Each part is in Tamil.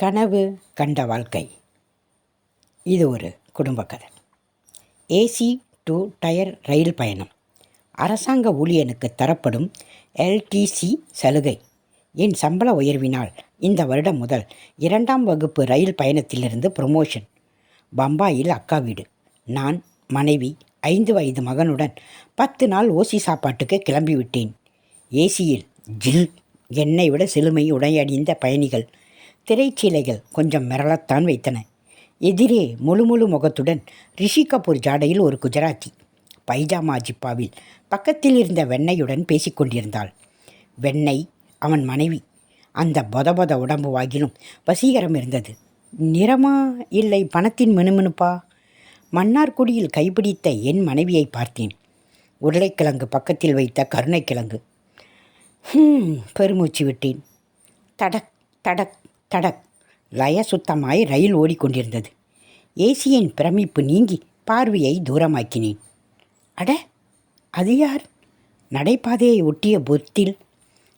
கனவு கண்ட வாழ்க்கை. இது ஒரு குடும்ப கதை. ஏசி டூ டயர் ரயில் பயணம். அரசாங்க ஊழியனுக்கு தரப்படும் எல்டிசி சலுகை. என் சம்பள உயர்வினால் இந்த வருடம் முதல் இரண்டாம் வகுப்பு ரயில் பயணத்திலிருந்து ப்ரொமோஷன் பம்பாயில் அக்கா வீடு. நான் மனைவி ஐந்து வயது மகனுடன் பத்து நாள் ஓசி சாப்பாட்டுக்கு கிளம்பிவிட்டேன். ஏசியில் ஜில் என்னை விட சிலுமை உடையணிந்த பயணிகள் திரைச்சீலைகள் கொஞ்சம் மிரளத்தான் வைத்தன. எதிரே முழு முழு முகத்துடன் ரிஷி கபூர் ஜாடையில் ஒரு குஜராத்தி. பைஜாமா ஜிப்பாவில் பக்கத்தில் இருந்த வெண்ணையுடன் பேசிக்கொண்டிருந்தாள். வெண்ணெய் அவன் மனைவி. அந்த பொத பொத உடம்பு வாகிலும் வசீகரம் இருந்தது. நிறமா இல்லை பணத்தின் மினுமினுப்பா? மன்னார்குடியில் கைப்பிடித்த என் மனைவியை பார்த்தேன். உருளைக்கிழங்கு பக்கத்தில் வைத்த கருணைக்கிழங்கு. பெருமூச்சு விட்டேன். தடக் தடக். தடக் லய சுத்தமாய் ரயில் ஓடிக்கொண்டிருந்தது. ஏசியின் பிரமிப்பு நீங்கி பார்வையை தூரமாக்கினேன். அட அது யார்? நடைபாதையை ஒட்டிய பொத்தில்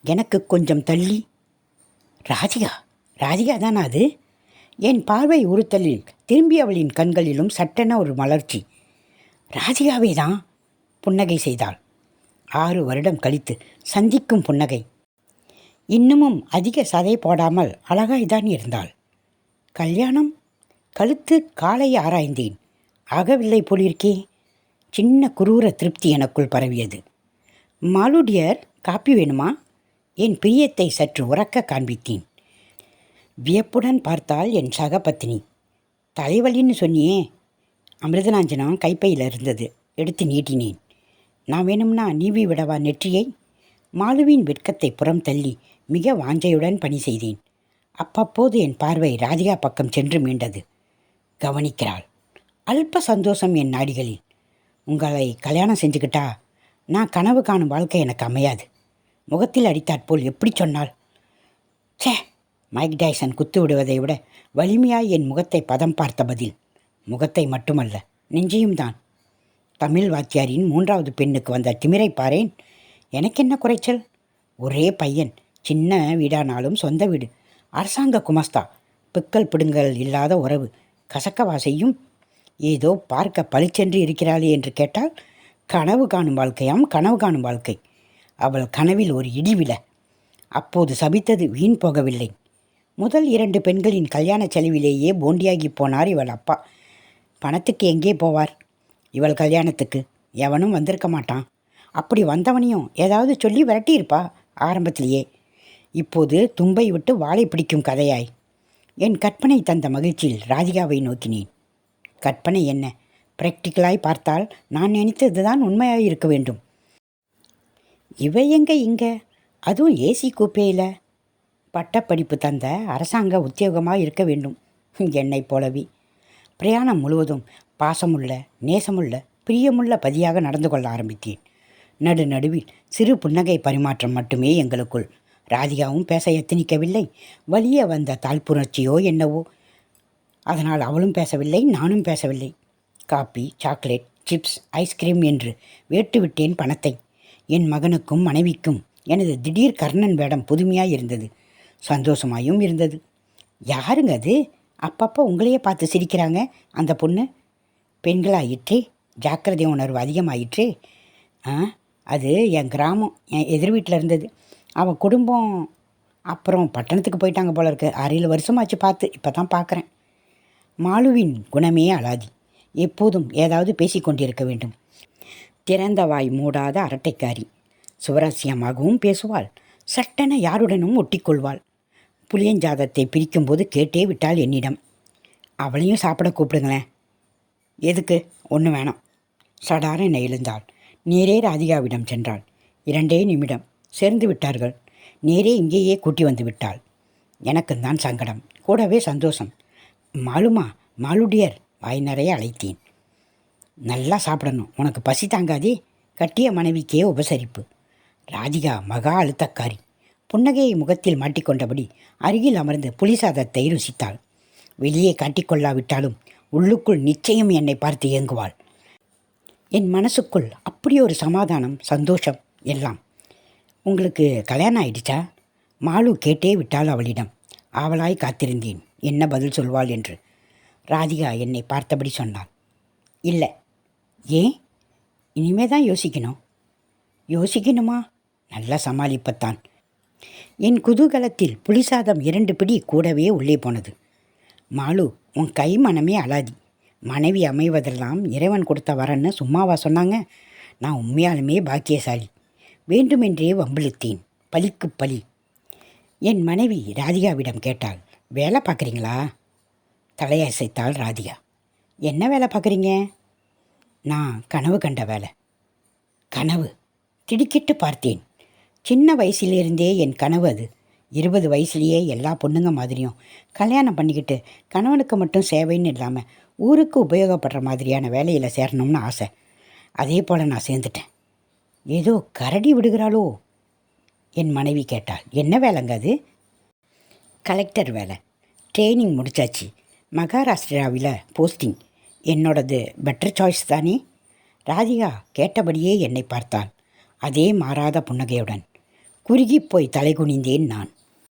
எனக்கு கொஞ்சம் தள்ளி. ராஜிகா ராஜிகா தானா அது? என் பார்வை உறுத்தலில் திரும்பி அவளின் கண்களிலும் சட்டென ஒரு மலர்ச்சி. ராஜிகாவே தான் புன்னகை செய்தாள். ஆறு வருடம் கழித்து சந்திக்கும் புன்னகை. இன்னமும் அதிக சதை போடாமல் அழகாய்தான் இருந்தாள். கல்யாணம்? கழுத்து காலை ஆராய்ந்தேன். ஆகவில்லை போலிருக்கே. சின்ன குரூர திருப்தி எனக்குள் பரவியது. மாலுடியர் காப்பி வேணுமா? என் பிரியத்தை சற்று உறக்க காண்பித்தேன். வியப்புடன் பார்த்தால் என் சகபத்தினி. தலைவலின்னு சொன்னியே. அமிர்தநாஞ்சனம் கைப்பையில் இருந்தது. எடுத்து நீட்டினேன். நான் வேணும்னா நீவி விடவா நெற்றியை? மாலுவின் வெட்கத்தை புறம் தள்ளி மிக வாஞ்சையுடன் பணி செய்தேன். அப்பப்போது என் பார்வை ராதிகா பக்கம் சென்று மீண்டது. கவனிக்கிறாள். அல்ப சந்தோஷம் என் நாடிகளில். உங்களை கல்யாணம் செஞ்சுக்கிட்டா நான் கனவு காணும் வாழ்க்கை எனக்கு அமையாது. முகத்தில் அடித்தாற்போல் எப்படி சொன்னாள்? ச்சே! மைக் டைசன் குத்து விடுவதை விட வலிமையாய் என் முகத்தை பதம் பார்த்த பதில் முகத்தை மட்டுமல்ல நெஞ்சியும் தான். தமிழ் வாத்தியாரின் மூன்றாவது பெண்ணுக்கு வந்த திமிரை பாரேன். எனக்கு என்ன குறைச்சல்? ஒரே பையன் சின்ன வீடானாலும் சொந்த வீடு. அரசாங்க குமஸ்தா பிக்கல் பிடுங்கல் இல்லாத உறவு கசக்கவா செய்யும் ஏதோ பார்க்க பளிச்சென்று இருக்கிறாளே என்று கேட்டால் கனவு காணும் வாழ்க்கையாம் கனவு காணும் வாழ்க்கை. அவள் கனவில் ஒரு இடிவில. அப்போது சபித்தது வீண் போகவில்லை. முதல் இரண்டு பெண்களின் கல்யாண செலவிலேயே போண்டியாகி போனார் இவள் அப்பா. பணத்துக்கு எங்கே போவார்? இவள் கல்யாணத்துக்கு. எவனும் வந்திருக்க மாட்டான். அப்படி வந்தவனையும் ஏதாவது சொல்லி விரட்டியிருப்பா ஆரம்பத்திலேயே. இப்போது தும்பை விட்டு வாளை பிடிக்கும் கதையாய். என் கற்பனை தந்த மகிழ்ச்சியில் ராதிகாவை நோக்கினேன். கற்பனை என்ன? பிராக்டிக்கலாய் பார்த்தால் நான் நினைத்தது தான் உண்மையாக இருக்க வேண்டும். இவை எங்க இங்க? அதுவும் ஏசி கூப்பையில் பட்டப்படிப்பு தந்த அரசாங்க உத்தியோகமாக இருக்க வேண்டும். என்னைப் போலவே. பிரயாணம் முழுவதும் பாசமுள்ள நேசமுள்ள பிரியமுள்ள பதியாக நடந்து கொள்ள ஆரம்பித்தேன். நடு நடுவில் சிறு புன்னகை பரிமாற்றம் மட்டுமே எங்களுக்குள். ராதிகாவும் பேச எத்தனிக்கவில்லை. வலிய வந்த தாழ்ப்புணர்ச்சியோ என்னவோ. அதனால் அவளும் பேசவில்லை நானும் பேசவில்லை. காப்பி சாக்லேட் சிப்ஸ் ஐஸ்கிரீம் என்று வேட்டுவிட்டேன் பணத்தை. என் மகனுக்கும் மனைவிக்கும் எனது திடீர் கர்ணன் வேடம் புதுமையாக இருந்தது. சந்தோஷமாயும் இருந்தது. யாருங்க அது? அப்பப்போ உங்களையே பார்த்து சிரிக்கிறாங்க அந்த பொண்ணு. பெண்களாயிற்றே ஜாக்கிரதை உணர்வு அதிகமாயிற்றே. ஆ? அது என் கிராமம் என் எதிர் வீட்டில் இருந்தது. அவன் குடும்பம் அப்புறம் பட்டணத்துக்கு போயிட்டாங்க போல இருக்கு. அரையில் வருஷமாச்சு பார்த்து இப்போ தான் பார்க்குறேன் மாலுவின் குணமே அலாதி. எப்போதும் ஏதாவது பேசிக்கொண்டிருக்க வேண்டும். திறந்த வாய் மூடாத அரட்டைக்காரி. சுவராசியமாகவும் பேசுவாள். சட்டென யாருடனும் ஒட்டிக்கொள்வாள். புளியஞ்சாதத்தை பிரிக்கும்போது கேட்டே விட்டாள் என்னிடம். அவளையும் சாப்பிட கூப்பிடுங்களேன். எதுக்கு? ஒன்று வேணாம். சடார என்னை எழுந்தாள். நேரே ராதிகாவிடம் சென்றாள். இரண்டே நிமிடம் சேர்ந்து விட்டார்கள். நேரே இங்கேயே கூட்டி வந்து விட்டாள். எனக்குந்தான் சங்கடம். கூடவே சந்தோஷம். மாலுமா மாலுடியர் வாய் நிறைய அழைத்தேன். நல்லா சாப்பிடணும். உனக்கு பசி தாங்காதே. கட்டிய மனைவிக்கே உபசரிப்பு. ராதிகா மகா அழுத்தக்காரி. புன்னகையை முகத்தில் மாட்டிக்கொண்டபடி அருகில் அமர்ந்து புலிசாதத்தை ருசித்தாள். வெளியே காட்டிக்கொள்ளாவிட்டாலும் உள்ளுக்குள் நிச்சயம் என்னை பார்த்து இயங்குவாள் என் மனசுக்குள் அப்படி ஒரு சமாதானம் சந்தோஷம் எல்லாம். உங்களுக்கு கல்யாணம் ஆயிடுச்சா? மாலு கேட்டே விட்டாள் அவளிடம். ஆவலாய் காத்திருந்தேன். என்ன பதில் சொல்வாள்? என்று. ராதிகா என்னை பார்த்தபடி சொன்னாள். இல்லை. ஏன்? இனிமே தான் யோசிக்கணும். யோசிக்கணுமா? நல்லா சமாளிப்பத்தான். என் குதூகலத்தில் புளிசாதம் இரண்டு பிடி கூடவே உள்ளே போனது. மாலு உன் கை மனமே அலாதி. மனைவி அமைவதெல்லாம் இறைவன் கொடுத்த வரன்னு சும்மாவா சொன்னாங்க? நான் உண்மையாலுமே பாக்கியசாலி. வேண்டுமென்றே வம்பிழுத்தேன். பலிக்கு பலி என் மனைவி ராதிகாவிடம் கேட்டாள் வேலை பார்க்குறீங்களா? தலையசைத்தாள் ராதிகா என்ன வேலை பார்க்குறீங்க? நான் கனவு கண்ட வேலை. கனவு? திடுக்கிட்டு பார்த்தேன். சின்ன வயசிலிருந்தே என் கனவு அது. இருபது வயசுலேயே எல்லா பொண்ணுங்க மாதிரியும் கல்யாணம் பண்ணிக்கிட்டு கணவனுக்கு மட்டும் சேவைன்னு இல்லாமல் ஊருக்கு உபயோகப்படுற மாதிரியான வேலையில் சேரணும்னு ஆசை. அதே போல் நான் சேர்ந்துட்டேன். ஏதோ கரடி விடுகிறாளோ? என் மனைவி கேட்டாள். என்ன வேலைங்க அது? கலெக்டர் வேலை. ட்ரைனிங் முடிச்சாச்சு. மகாராஷ்டிராவில் போஸ்டிங். என்னோடது பெட்டர் சாய்ஸ் தானே? ராதிகா கேட்டபடியே என்னை பார்த்தாள். அதே மாறாத புன்னகையுடன். குறுகி போய் தலை குனிந்தேன் நான்.